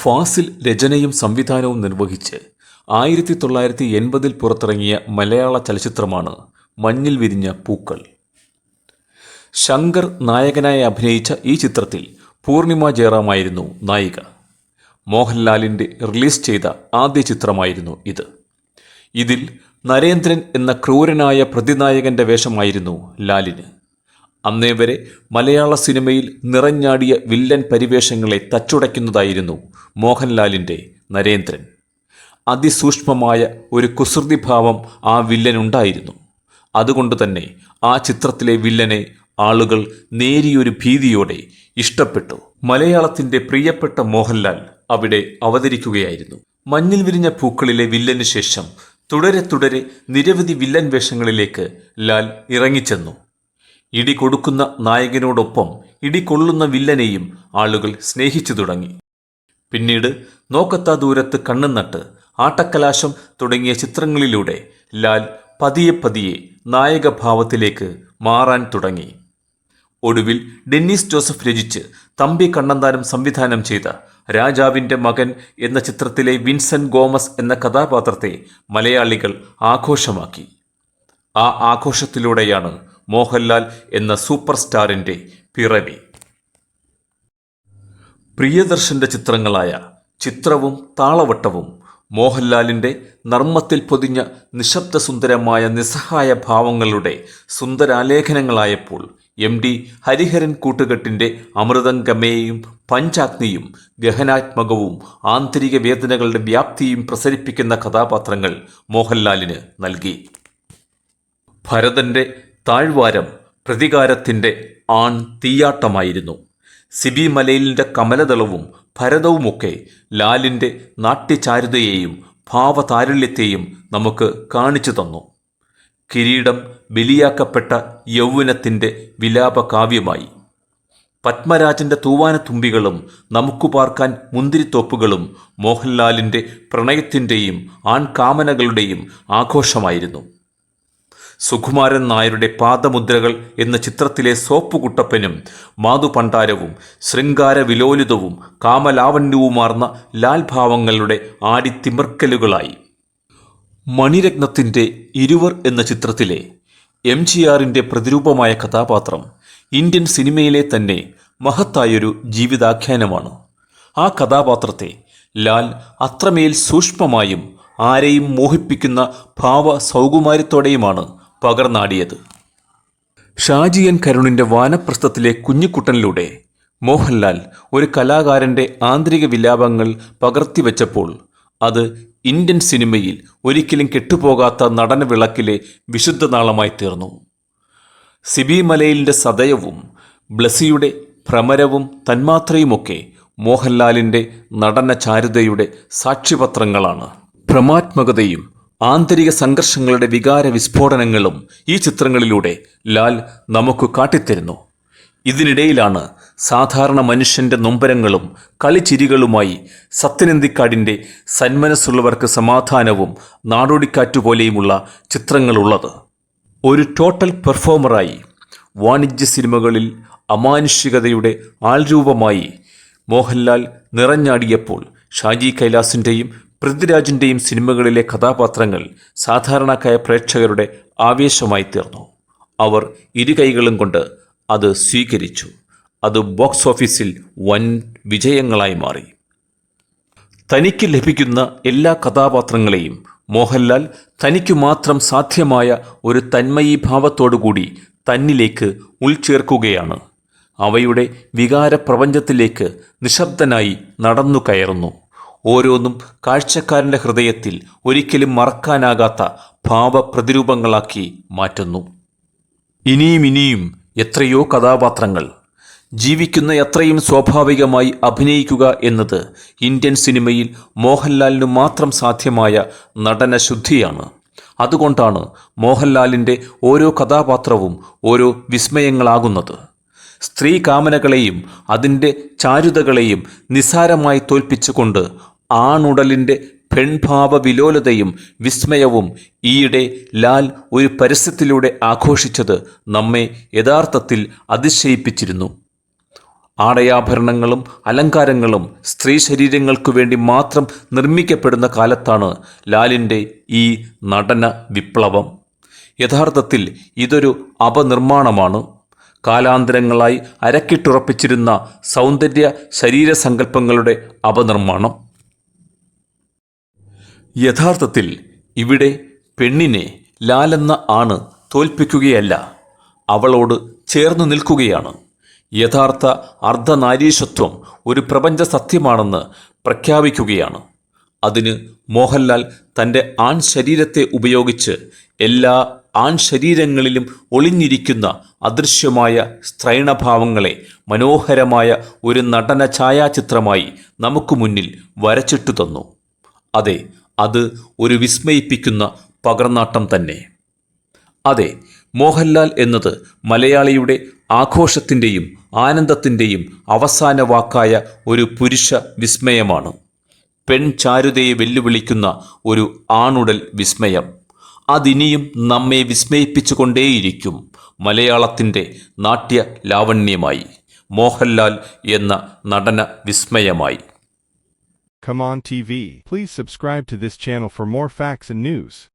ഫാസിൽ രചനയും സംവിധാനവും നിർവഹിച്ച് ആയിരത്തി തൊള്ളായിരത്തി എൺപതിൽ പുറത്തിറങ്ങിയ മലയാള ചലച്ചിത്രമാണ് മഞ്ഞിൽ വിരിഞ്ഞ പൂക്കൾ. ശങ്കർ നായകനായി അഭിനയിച്ച ഈ ചിത്രത്തിൽ പൂർണിമ ജയറാമായിരുന്നു നായിക. മോഹൻലാലിന്റെ റിലീസ് ചെയ്ത ആദ്യ ചിത്രമായിരുന്നു ഇത്. ഇതിൽ നരേന്ദ്രൻ എന്ന ക്രൂരനായ പ്രതിനായകന്റെ വേഷമായിരുന്നു ലാലിന്. അന്നേ വരെ മലയാള സിനിമയിൽ നിറഞ്ഞാടിയ വില്ലൻ പരിവേഷങ്ങളെ തച്ചുടയ്ക്കുന്നതായിരുന്നു മോഹൻലാലിന്റെ നരേന്ദ്രൻ. അതിസൂക്ഷ്മമായ ഒരു കുസൃതിഭാവം ആ വില്ലനുണ്ടായിരുന്നു. അതുകൊണ്ട് തന്നെ ആ ചിത്രത്തിലെ വില്ലനെ ആളുകൾ നേരിയൊരു ഭീതിയോടെ ഇഷ്ടപ്പെട്ടു. മലയാളത്തിന്റെ പ്രിയപ്പെട്ട മോഹൻലാൽ അവിടെ അവതരിക്കുകയായിരുന്നു. മഞ്ഞിൽ വിരിഞ്ഞ പൂക്കളിലെ വില്ലന് ശേഷം തുടരെ തുടരെ നിരവധി വില്ലൻ വേഷങ്ങളിലേക്ക് ലാൽ ഇറങ്ങിച്ചെന്നു. ഇടി കൊടുക്കുന്ന നായകനോടൊപ്പം ഇടി കൊള്ളുന്ന വില്ലനെയും ആളുകൾ സ്നേഹിച്ചു തുടങ്ങി. പിന്നീട് നോക്കത്ത ദൂരത്ത് കണ്ണും നട്ട് ആട്ടക്കലാശം തുടങ്ങിയ ചിത്രങ്ങളിലൂടെ ലാൽ പതിയെ പതിയെ നായകഭാവത്തിലേക്ക് മാറാൻ തുടങ്ങി. ഒടുവിൽ ഡെന്നിസ് ജോസഫ് രചിച്ച് തമ്പി കണ്ണന്താനം സംവിധാനം ചെയ്ത രാജാവിന്റെ മകൻ എന്ന ചിത്രത്തിലെ വിൻസെന്റ് ഗോമസ് എന്ന കഥാപാത്രത്തെ മലയാളികൾ ആഘോഷമാക്കി. ആ ആഘോഷത്തിലൂടെയാണ് മോഹൻലാൽ എന്ന സൂപ്പർ സ്റ്റാറിന്റെ പിറവി. പ്രിയദർശന്റെ ചിത്രങ്ങളായ ചിത്രവും താളവട്ടവും മോഹൻലാലിന്റെ നർമ്മത്തിൽ പൊതിഞ്ഞ നിശബ്ദസുന്ദരമായ നിസ്സഹായ ഭാവങ്ങളുടെ സുന്ദരാലേഖനങ്ങളായപ്പോൾ എം ഡി ഹരിഹരൻ കൂട്ടുകെട്ടിന്റെ അമൃതംഗമേയും പഞ്ചാഗ്നിയും ഗഹനാത്മകവും ആന്തരിക വേദനകളുടെ വ്യാപ്തിയും പ്രസരിപ്പിക്കുന്ന കഥാപാത്രങ്ങൾ മോഹൻലാലിന് നൽകി. ഭരതന്റെ താഴ്വാരം പ്രതികാരത്തിന്റെ ആൺ തീയാട്ടമായിരുന്നു. സിബി മലയിലിന്റെ കമലദളവും ഭരതവുമൊക്കെ ലാലിന്റെ നാട്യചാരുതയെയും ഭാവതാരുല്യത്തെയും നമുക്ക് കാണിച്ചു തന്നു. കിരീടം ബലിയാക്കപ്പെട്ട യൗവനത്തിന്റെ വിലാപകാവ്യമായി. പത്മരാജന്റെ തൂവാനത്തുമ്പികളും നമുക്ക് പാർക്കാൻ മുന്തിരിത്തോപ്പുകളും മോഹൻലാലിന്റെ പ്രണയത്തിന്റെയും ആൺകാമനകളുടെയും ആഘോഷമായിരുന്നു. സുകുമാരൻ നായരുടെ പാദമുദ്രകൾ എന്ന ചിത്രത്തിലെ സോപ്പുകുട്ടപ്പനും മാതുപണ്ടാരവും ശൃംഗാര വിലോലിതവും കാമലാവണ്യവുമാർന്ന ലാൽഭാവങ്ങളുടെ ആടിത്തിമിർക്കലുകളായി. മണിരത്നത്തിന്റെ ഇരുവർ എന്ന ചിത്രത്തിലെ എം ജി ആറിന്റെ പ്രതിരൂപമായ കഥാപാത്രം ഇന്ത്യൻ സിനിമയിലെ തന്നെ മഹത്തായൊരു ജീവിതാഖ്യാനമാണ്. ആ കഥാപാത്രത്തെ ലാൽ അത്രമേൽ സൂക്ഷ്മമായും ആരെയും മോഹിപ്പിക്കുന്ന ഭാവ സൗകുമാര്യത്തോടെയുമാണ് പകർന്നാടിയത്. ഷാജിയൻ കരുണിന്റെ വാനപ്രസ്ഥത്തിലെ കുഞ്ഞിക്കുട്ടനിലൂടെ മോഹൻലാൽ ഒരു കലാകാരന്റെ ആന്തരിക വിലാപങ്ങൾ പകർത്തിവെച്ചപ്പോൾ അത് ഇന്ത്യൻ സിനിമയിൽ ഒരിക്കലും കെട്ടുപോകാത്ത നടനവിളക്കിലെ വിശുദ്ധ നാളമായി തീർന്നു. സിബി മലയിലിന്റെ സദയവും ബ്ലസിയുടെ ഭ്രമരവും തന്മാത്രയുമൊക്കെ മോഹൻലാലിന്റെ നടന ചാരുതയുടെ സാക്ഷ്യപത്രങ്ങളാണ്. ഭ്രമാത്മകതയും ആന്തരിക സംഘർഷങ്ങളുടെ വികാര വിസ്ഫോടനങ്ങളും ഈ ചിത്രങ്ങളിലൂടെ ലാൽ നമുക്ക് കാട്ടിത്തരുന്നു. ഇതിനിടയിലാണ് സാധാരണ മനുഷ്യന്റെ നൊമ്പരങ്ങളും കളിച്ചിരികളുമായി സത്യനന്ദിക്കാടിന്റെ സന്മനസ്സുള്ളവർക്ക് സമാധാനവും നാടോടിക്കാറ്റുപോലെയുമുള്ള ചിത്രങ്ങളുള്ളത്. ഒരു ടോട്ടൽ പെർഫോമറായി വാണിജ്യ സിനിമകളിൽ അമാനുഷികതയുടെ ആൾരൂപമായി മോഹൻലാൽ നിറഞ്ഞാടിയപ്പോൾ ഷാജി കൈലാസിന്റെയും പൃഥ്വിരാജിന്റെയും സിനിമകളിലെ കഥാപാത്രങ്ങൾ സാധാരണക്കായ പ്രേക്ഷകരുടെ ആവേശമായി തീർന്നു. അവർ ഇരു കൈകളും കൊണ്ട് അത് സ്വീകരിച്ചു. അത് ബോക്സ് ഓഫീസിൽ വൻ വിജയങ്ങളായി മാറി. തനിക്ക് ലഭിക്കുന്ന എല്ലാ കഥാപാത്രങ്ങളെയും മോഹൻലാൽ തനിക്കു മാത്രം സാധ്യമായ ഒരു തന്മയീഭാവത്തോടുകൂടി തന്നിലേക്ക് ഉൾച്ചേർക്കുകയാണ്. അവയുടെ വികാര വികാരപ്രപഞ്ചത്തിലേക്ക് നിശബ്ദനായി നടന്നു കയറുന്നു. ഓരോന്നും കാഴ്ചക്കാരന്റെ ഹൃദയത്തിൽ ഒരിക്കലും മറക്കാനാകാത്ത ഭാവപ്രതിരൂപങ്ങളാക്കി മാറ്റുന്നു. ഇനിയും ഇനിയും എത്രയോ കഥാപാത്രങ്ങൾ ജീവിക്കുന്ന എത്രയും സ്വാഭാവികമായി അഭിനയിക്കുക എന്നത് ഇന്ത്യൻ സിനിമയിൽ മോഹൻലാലിന് മാത്രം സാധ്യമായ നടനശുദ്ധിയാണ്. അതുകൊണ്ടാണ് മോഹൻലാലിന്റെ ഓരോ കഥാപാത്രവും ഓരോ വിസ്മയങ്ങളാകുന്നത്. സ്ത്രീ കാമനകളെയും അതിന്റെ ചാരുതകളെയും നിസാരമായി തോൽപ്പിച്ചുകൊണ്ട് ആണുടലിന്റെ പെൺഭാവ വിലോലതയും വിസ്മയവും ഈയിടെ ലാൽ ഒരു പരസ്യത്തിലൂടെ ആഘോഷിച്ചത് നമ്മെ യഥാർത്ഥത്തിൽ അതിശയിപ്പിച്ചിരുന്നു. ആടയാഭരണങ്ങളും അലങ്കാരങ്ങളും സ്ത്രീ ശരീരങ്ങൾക്കു വേണ്ടി മാത്രം നിർമ്മിക്കപ്പെടുന്ന കാലത്താണ് ലാലിന്റെ ഈ നടന വിപ്ലവം. യഥാർത്ഥത്തിൽ ഇതൊരു അപനിർമ്മാണമാണ്. കാലാന്തരങ്ങളായി അരക്കിട്ടുറപ്പിച്ചിരുന്ന സൗന്ദര്യ ശരീരസങ്കല്പങ്ങളുടെ അപനിർമ്മാണം. യഥാർത്ഥത്തിൽ ഇവിടെ പെണ്ണിനെ ലാലെന്ന ആണ് തോൽപ്പിക്കുകയല്ല അവളോട് ചേർന്നു നിൽക്കുകയാണ്. യഥാർത്ഥ അർദ്ധനാരീശത്വം ഒരു പ്രപഞ്ച സത്യമാണെന്ന് പ്രഖ്യാപിക്കുകയാണ്. അതിന് മോഹൻലാൽ തന്റെ ആൺ ശരീരത്തെ ഉപയോഗിച്ച് എല്ലാ ആൺ ശരീരങ്ങളിലും ഒളിഞ്ഞിരിക്കുന്ന അദൃശ്യമായ സ്ത്രൈണഭാവങ്ങളെ മനോഹരമായ ഒരു നടന ഛായാചിത്രമായി നമുക്ക് മുന്നിൽ വരച്ചിട്ടു തന്നു. അതെ അത് ഒരു വിസ്മയിപ്പിക്കുന്ന പകർന്നാട്ടം തന്നെ. അതെ മോഹൻലാൽ എന്നത് മലയാളിയുടെ ആഘോഷത്തിന്റെയും ആനന്ദത്തിന്റെയും അവസാന വാക്കായ ഒരു പുരുഷ വിസ്മയമാണ്. പെൺ ചാരുതയെ വെല്ലുവിളിക്കുന്ന ഒരു ആണുടൽ വിസ്മയം. അതിനിയും നമ്മെ വിസ്മയിപ്പിച്ചുകൊണ്ടേയിരിക്കും മലയാളത്തിന്റെ നാട്യ ലാവണ്യമായി മോഹൻലാൽ എന്ന നടന വിസ്മയമായി. Come on TV. Please subscribe to this channel for more facts and news.